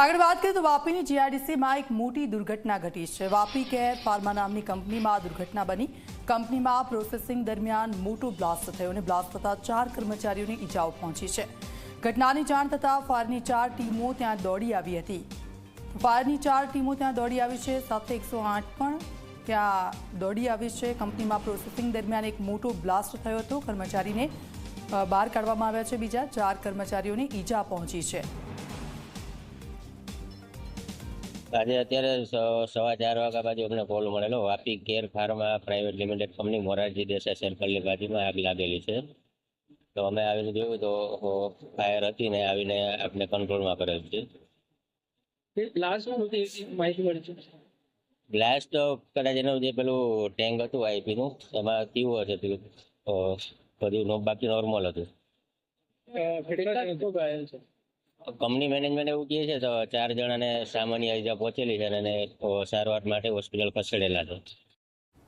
આગળ વાત કરીએ તો વાપીની જીઆઈડીસીમાં એક મોટી દુર્ઘટના ઘટી છે. વાપી કેર ફાર્મા નામની કંપનીમાં દુર્ઘટના બની. કંપનીમાં પ્રોસેસિંગ દરમિયાન મોટો બ્લાસ્ટ થયો અને બ્લાસ્ટ થતાં ચાર કર્મચારીઓને ઈજાઓ પહોંચી છે. ઘટનાની જાણ થતાં ફાયરની ચાર ટીમો ત્યાં દોડી આવી હતી. ફાયરની ચાર ટીમો ત્યાં દોડી આવી છે. સાથે એકસો પણ ત્યાં દોડી આવી છે. કંપનીમાં પ્રોસેસિંગ દરમિયાન એક મોટો બ્લાસ્ટ થયો હતો. કર્મચારીને બહાર કાઢવામાં આવ્યા છે બીજા. ચાર કર્મચારીઓને ઈજા પહોંચી છે. આજે અત્યારે સવા ચાર વાગ્યા બાજુ અમને કોલ મળેલો. Vapi care pharma private limited company Morarji Desai સર્કલની બાજુમાં આગ લાગેલી છે. તો અમે આવીને જોયું તો ફાયર હતી ને આવીને આપણે કંટ્રોલમાં કરેલ છે. બ્લાસ્ટ કદાચ એનું જે પેલું ટેન્ક હતું આઈપીનું એમાં કેવું હશે પેલું બધું બાકી નોર્મલ હતું. કંપની મેનેજમેન્ટ એવું કહે છે તો ચાર જણાને સામાન્ય ઈજા પહોંચેલી છે અને સારવાર માટે હોસ્પિટલ ખસેડેલા છે.